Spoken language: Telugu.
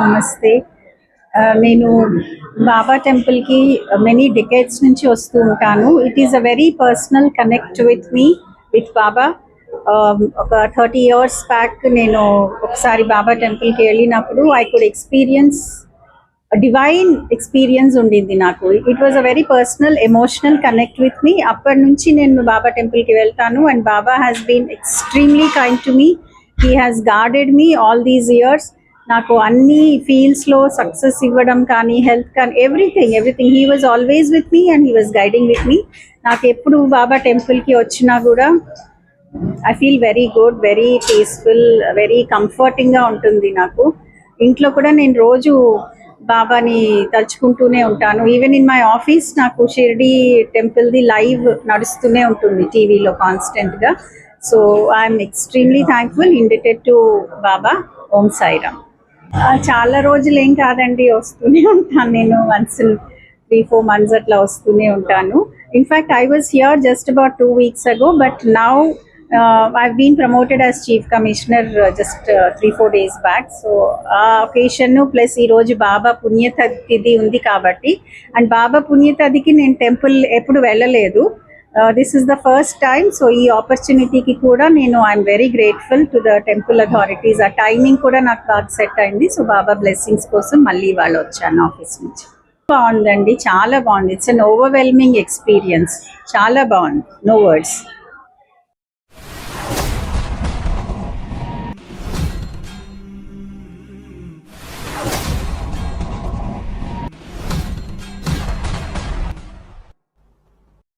నమస్తే. నేను బాబా టెంపుల్కి మెనీ డికేట్స్ నుంచి వస్తూ ఉంటాను. It is a very personal connect with me with Baba ఒక థర్టీ ఇయర్స్ బ్యాక్ నేను ఒకసారి బాబా టెంపుల్కి వెళ్ళినప్పుడు I could experience divine experience ఉండింది నాకు. It was a very personal emotional connect with me అప్పటి నుంచి నేను బాబా టెంపుల్కి వెళ్తాను. And Baba has been extremely kind to me he has guarded me all these years నాకు అన్ని ఫీల్డ్స్లో సక్సెస్ ఇవ్వడం కానీ హెల్త్ కానీ everything everything he was always with me and he was guiding with me నాకు ఎప్పుడు బాబా టెంపుల్కి వచ్చినా కూడా I feel very good very peaceful very కంఫర్టింగ్గా ఉంటుంది నాకు. ఇంట్లో కూడా నేను రోజు బాబాని తలుచుకుంటూనే ఉంటాను. ఈవెన్ ఇన్ మై ఆఫీస్ నాకు షిర్డీ టెంపుల్ది లైవ్ నడుస్తూనే ఉంటుంది టీవీలో కాన్స్టెంట్గా so I'm extremely thankful indebted to Baba Om Sairam చాలా రోజులు ఏం కాదండి వస్తూనే ఉంటాను నేను వన్స్ త్రీ ఫోర్ మంత్స్ అట్లా వస్తూనే ఉంటాను. In fact I was here just about two weeks ago but now I been promoted as chief commissioner just three four days back so ah occasion plus ఈరోజు బాబా పుణ్యతిథి ఉంది కాబట్టి అండ్ బాబా పుణ్యతిథికి నేను టెంపుల్ ఎప్పుడు వెళ్ళలేదు. This is the first time so ఈ ఆపర్చునిటీకి కూడా నేను I'm very grateful to the temple authorities ఆ టైమింగ్ కూడా నాకు బాగా సెట్ అయింది. సో బాబా బ్లెస్సింగ్స్ కోసం మళ్ళీ ఇవాళ వచ్చాను ఆఫీస్ నుంచి. బాగుందండి. చాలా బాగుంది. ఇట్స్ అన్ ఓవర్వెల్మింగ్ ఎక్స్పీరియన్స్ చాలా బాగుంది. No words